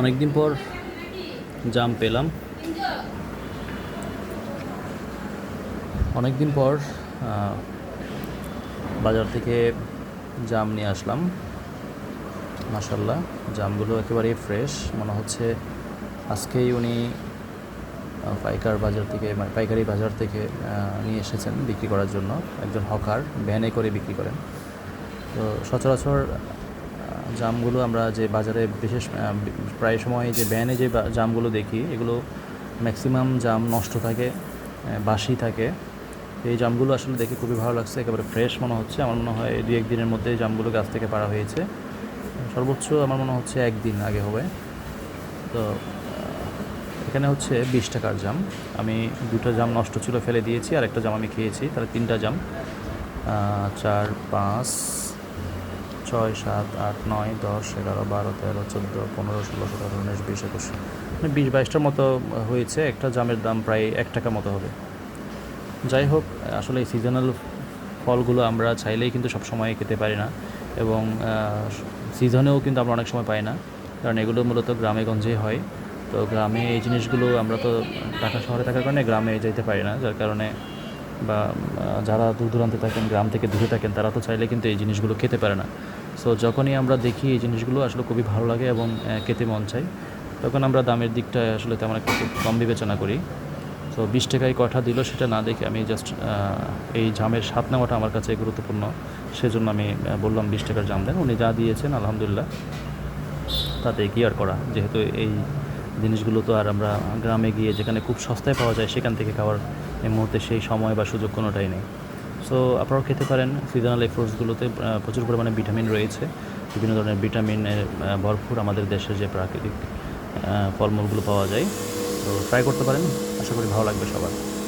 অনেকদিন পর জাম পেলাম। অনেকদিন পর বাজার থেকে জাম নিয়ে আসলাম। মাসাল্লাহ জামগুলো একেবারেই ফ্রেশ মনে হচ্ছে আজকেই উনি পাইকার বাজার থেকে মানে পাইকারি বাজার থেকে নিয়ে এসেছেন বিক্রি করার জন্য। একজন হকার, ভ্যানে করে বিক্রি করেন। তো সচরাচর জামগুলো আমরা যে বাজারে বিশেষ প্রায় সময় যে ভ্যানে যে জামগুলো দেখি, এগুলো ম্যাক্সিমাম জাম নষ্ট থাকে বাসি থাকে। এই জামগুলো আসলে দেখে খুবই ভালো লাগছে, একেবারে ফ্রেশ মনে হচ্ছে। আমার মনে হয় দু এক দিনের মধ্যে জামগুলো গাছ থেকে পাড়া হয়েছে। সর্বোচ্চ আমার মনে হচ্ছে একদিন আগে হবে। তো এখানে হচ্ছে বিশ টাকার জাম। আমি দুটো জাম নষ্ট ছিল, ফেলে দিয়েছি আর একটা জাম আমি খেয়েছি, তাহলে তিনটা জাম। চার, পাঁচ ছয় সাত আট নয় দশ এগারো বারো তেরো চোদ্দ পনেরো ষোলো সতেরো উনিশ বিশ একুশ। মানে বিশ বাইশটার মতো হয়েছে। একটা জামের দাম প্রায় এক টাকা মতো হবে। যাই হোক, আসলে সিজনাল ফলগুলো আমরা চাইলেই কিন্তু সব সময় খেতে পারি না এবং সিজনেও কিন্তু আমরা অনেক সময় পাই না। কারণ এগুলো মূলত গ্রামে গঞ্জেই হয়। তো গ্রামে এই জিনিসগুলো আমরা তো ঢাকা শহরে থাকার কারণে গ্রামে যেতে পারি না। যার কারণে বা যারা দূর দূরান্তে থাকেন, গ্রাম থেকে দূরে থাকেন, তারা তো চাইলে কিন্তু এই জিনিসগুলো খেতে পারে না। সো যখনই আমরা দেখি এই জিনিসগুলো, আসলে খুবই ভালো লাগে এবং খেতে মন চাই তখন আমরা দামের দিকটা আসলে তেমন একটা খুব কম বিবেচনা করি। তো বিশ টাকায় কটা দিল সেটা না দেখে আমি জাস্ট এই জামের স্বাদ নেওয়াটা আমার কাছে গুরুত্বপূর্ণ। সেজন্য আমি বললাম বিশ টাকার জাম দেন, উনি যা দিয়েছেন, আলহামদুলিল্লাহ। তাতে কি আর করা? যেহেতু এই জিনিসগুলো তো আর আমরা গ্রামে গিয়ে যেখানে খুব সস্তায় পাওয়া যায়, সেখান থেকে খাওয়ার এই মুহূর্তে সেই সময় বা সুযোগ কোনোটাই নেই। সো আপনারাও খেতে পারেন। সিজনাল এই ফ্রুটসগুলোতে প্রচুর পরিমাণে ভিটামিন রয়েছে। বিভিন্ন ধরনের ভিটামিনের আহ, ভরপুর আমাদের দেশে যে প্রাকৃতিক ফলমূলগুলো পাওয়া যায়। তো ট্রাই করতে পারেন। আশা করি ভালো লাগবে সবার।